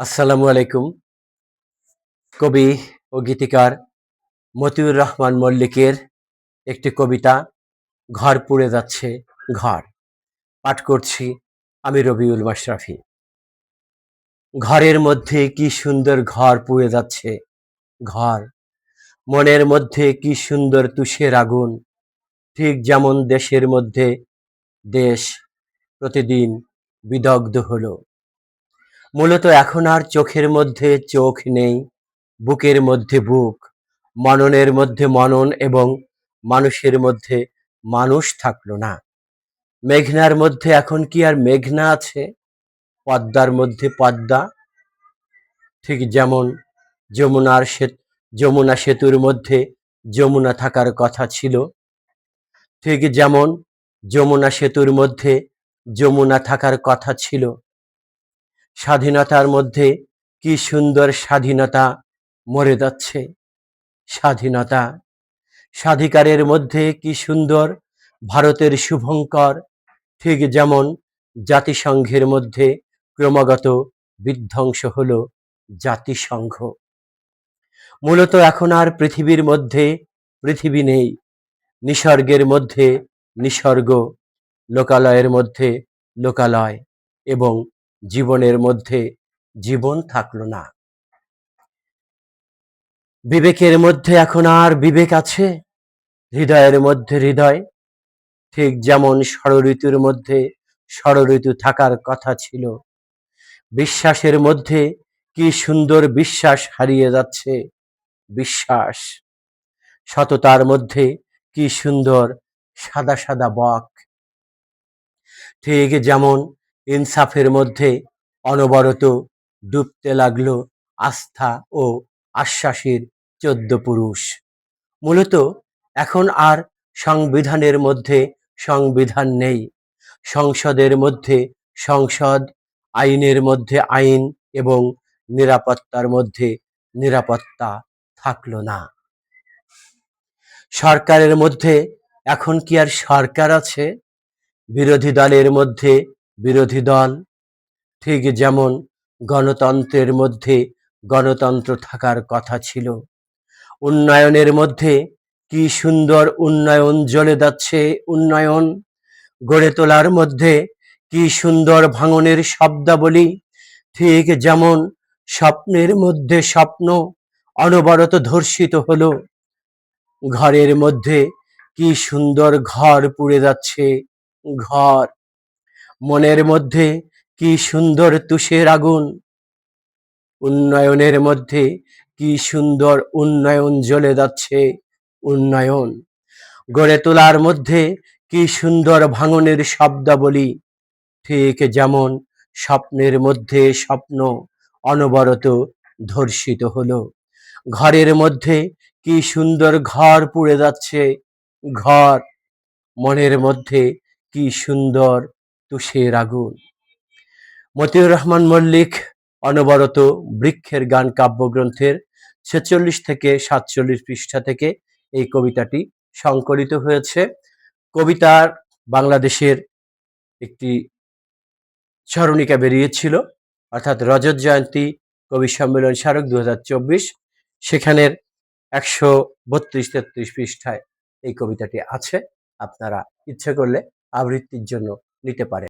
আসসালামু আলাইকুম। কবি ও গীতিকার মতিউর রহমান মল্লিকের একটি কবিতা, ঘর পুড়ে যাচ্ছে ঘর। পাঠ করছি আমি রবিউল মাশরাফি। ঘরের মধ্যে কি সুন্দর ঘর পুড়ে যাচ্ছে ঘর। মনের মধ্যে কি সুন্দর তুষের আগুন। ঠিক যেমন দেশের মধ্যে দেশ প্রতিদিন বিদগ্ধ হলো মূলত এখন আর চোখের মধ্যে চোখ নেই, বুকের মধ্যে বুক, মননের মধ্যে মনন এবং মানুষের মধ্যে মানুষ থাকল না। মেঘনার মধ্যে এখন কি আর মেঘনা আছে? পদ্মার মধ্যে পদ্মা, ঠিক যেমন যমুনার যমুনা সেতুর মধ্যে যমুনা থাকার কথা ছিল। ঠিক যেমন যমুনা সেতুর মধ্যে যমুনা থাকার কথা ছিল। স্বাধীনতার মধ্যে কি সুন্দর স্বাধীনতা মরে যাচ্ছে। স্বাধীনতা, স্বাধিকারের মধ্যে কি সুন্দর ভারতের শুভঙ্কর, ঠিক যেমন জাতিসংঘের মধ্যে ক্রমাগত বিধ্বংস হল জাতিসংঘ। মূলত এখন আর পৃথিবীর মধ্যে পৃথিবী নেই, নিসর্গের মধ্যে নিসর্গ, লোকালয়ের মধ্যে লোকালয় এবং জীবনের মধ্যে জীবন থাকল না। বিবেকের মধ্যে এখন আর বিবেক আছে, হৃদয়ের মধ্যে হৃদয়। ঠিক যেমন ষড়ঋতুর মধ্যে ষড়ঋতু থাকার কথা ছিল, বিশ্বাসের মধ্যে কি সুন্দর বিশ্বাস হারিয়ে যাচ্ছে, বিশ্বাস। সততার মধ্যে কি সুন্দর সাদা সাদা বক। ঠিক যেমন ইনসাফের মধ্যে অনবরত ডুবতে লাগল আস্থা ও আশ্বাসের চোদ্দ পুরুষ। মূলত এখন আর সংবিধানের মধ্যে সংবিধান নেই। সংসদের মধ্যে সংসদ, আইনের মধ্যে আইন এবং নিরাপত্তার মধ্যে নিরাপত্তা থাকল না। সরকারের মধ্যে এখন কি আর সরকার আছে? বিরোধী দলের মধ্যে বিরোধী দল। ঠিক যেমন গণতন্ত্রের মধ্যে গণতন্ত্র থাকার কথা ছিল। উন্নয়নের মধ্যে কি সুন্দর উন্নয়ন জ্বলে যাচ্ছে উন্নয়ন। গড়ে তোলার মধ্যে কি সুন্দর ভাঙনের শব্দাবলী। ঠিক যেমন স্বপ্নের মধ্যে স্বপ্ন অনবরত ধর্ষিত হলো। ঘরের মধ্যে কি সুন্দর ঘর পুড়ে যাচ্ছে। ঘর মনের মধ্যে কি সুন্দর তুষের আগুন? উন্নয়নের মধ্যে কি সুন্দর উন্নয়ন জ্বলে যাচ্ছে উন্নয়ন? গড়ে তোলার মধ্যে কি সুন্দর ভাঙনের শব্দাবলী? ঠিক যেমন স্বপ্নের মধ্যে স্বপ্ন অনবরত ধর্ষিত হলো। ঘরের মধ্যে কি সুন্দর ঘর পুড়ে যাচ্ছে? ঘর, মনের মধ্যে কি সুন্দর তুষের আগুন মতিউর রহমান মল্লিক, অনবরত বৃক্ষের গান কাব্যগ্রন্থের ছেচল্লিশ থেকে সাতচল্লিশ পৃষ্ঠা থেকে এই কবিতাটি সংকলিত হয়েছে। কবিতার বাংলাদেশের একটি স্মরণিকা বেরিয়েছিল, অর্থাৎ রজত জয়ন্তী কবি সম্মেলন স্মারক দু হাজার চব্বিশ, সেখানের একশো বত্রিশ তেত্রিশ পৃষ্ঠায় এই কবিতাটি আছে। আপনারা ইচ্ছে করলে আবৃত্তির জন্য নিতে পারেন